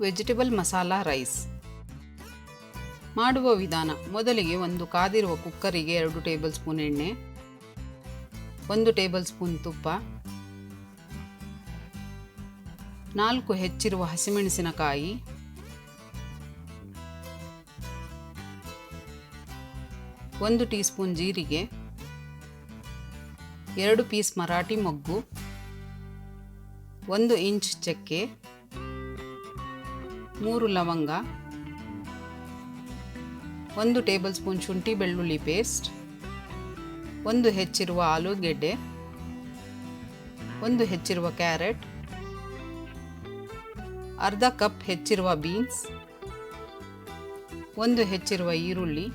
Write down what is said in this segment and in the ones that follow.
Vegetable masala rice. ಮಾಡುವ ವಿಧಾನ. ಮೊದಲಿಗೆ ಒಂದು ಕಾದಿರುವ ಕುಕ್ಕರಿಗೆ ಎರಡು ಟೇಬಲ್ ಸ್ಪೂನ್ ಎಣ್ಣೆ, ಒಂದು ಟೇಬಲ್ ಸ್ಪೂನ್ ತುಪ್ಪ, ನಾಲ್ಕು ಹೆಚ್ಚಿರುವ ಹಸಿಮೆಣಸಿನಕಾಯಿ, ಒಂದು ಟೀ ಸ್ಪೂನ್ ಜೀರಿಗೆ, ಎರಡು ಪೀಸ್ ಮರಾಠಿ ಮೊಗ್ಗು, ಒಂದು ಇಂಚ್ ಚಕ್ಕೆ ಮೂರು ಲವಂಗ, ಒಂದು ಟೇಬಲ್ ಸ್ಪೂನ್ ಶುಂಠಿ ಬೆಳ್ಳುಳ್ಳಿ ಪೇಸ್ಟ್, ಒಂದು ಹೆಚ್ಚಿರುವ ಆಲೂಗೆಡ್ಡೆ, ಒಂದು ಹೆಚ್ಚಿರುವ ಕ್ಯಾರೆಟ್, ಅರ್ಧ ಕಪ್ ಹೆಚ್ಚಿರುವ ಬೀನ್ಸ್, ಒಂದು ಹೆಚ್ಚಿರುವ ಈರುಳ್ಳಿ,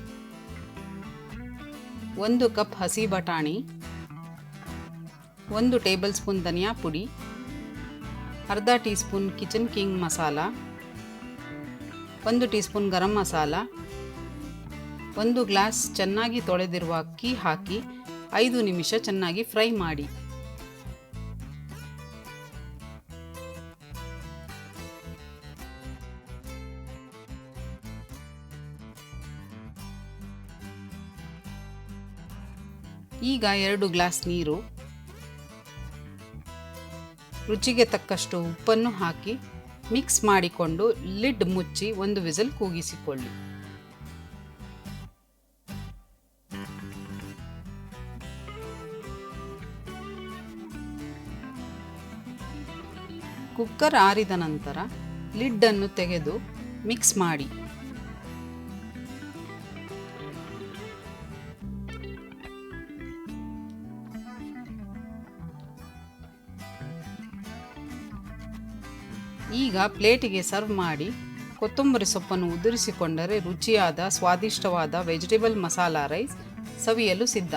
ಒಂದು ಕಪ್ ಹಸಿ ಬಟಾಣಿ, ಒಂದು ಟೇಬಲ್ ಸ್ಪೂನ್ ಧನಿಯಾ ಪುಡಿ, ಅರ್ಧ tea spoon Kitchen King masala ಒಂದು ಟೀ ಸ್ಪೂನ್ ಗರಂ ಮಸಾಲ, ಒಂದು ಗ್ಲಾಸ್ ಚೆನ್ನಾಗಿ ತೊಳೆದಿರುವ ಅಕ್ಕಿ ಹಾಕಿ ಐದು ನಿಮಿಷ ಚೆನ್ನಾಗಿ ಫ್ರೈ ಮಾಡಿ. ಈಗ ಎರಡು ಗ್ಲಾಸ್ ನೀರು, ರುಚಿಗೆ ತಕ್ಕಷ್ಟು ಉಪ್ಪನ್ನು ಹಾಕಿ ಮಿಕ್ಸ್ ಮಾಡಿಕೊಂಡು ಲಿಡ್ ಮುಚ್ಚಿ ಒಂದು ವಿಸಲ್ ಕೂಗಿಸಿಕೊಳ್ಳಿ. ಕುಕ್ಕರ್ ಆರಿದ ನಂತರ ಲಿಡ್ಡನ್ನು ತೆಗೆದು ಮಿಕ್ಸ್ ಮಾಡಿ. ಈಗ ಪ್ಲೇಟಿಗೆ ಸರ್ವ್ ಮಾಡಿ ಕೊತ್ತಂಬರಿ ಸೊಪ್ಪನ್ನು ಉದುರಿಸಿಕೊಂಡರೆ ರುಚಿಯಾದ, ಸ್ವಾದಿಷ್ಟವಾದ ವೆಜಿಟೇಬಲ್ ಮಸಾಲಾ ರೈಸ್ ಸವಿಯಲು ಸಿದ್ಧ.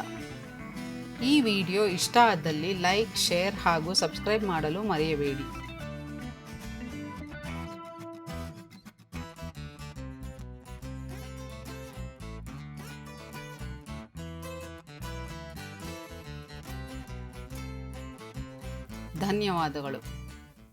ಈ ವಿಡಿಯೋ ಇಷ್ಟ ಆದಲ್ಲಿ ಲೈಕ್, ಶೇರ್ ಹಾಗೂ ಸಬ್ಸ್ಕ್ರೈಬ್ ಮಾಡಲು ಮರೆಯಬೇಡಿ. ಧನ್ಯವಾದಗಳು.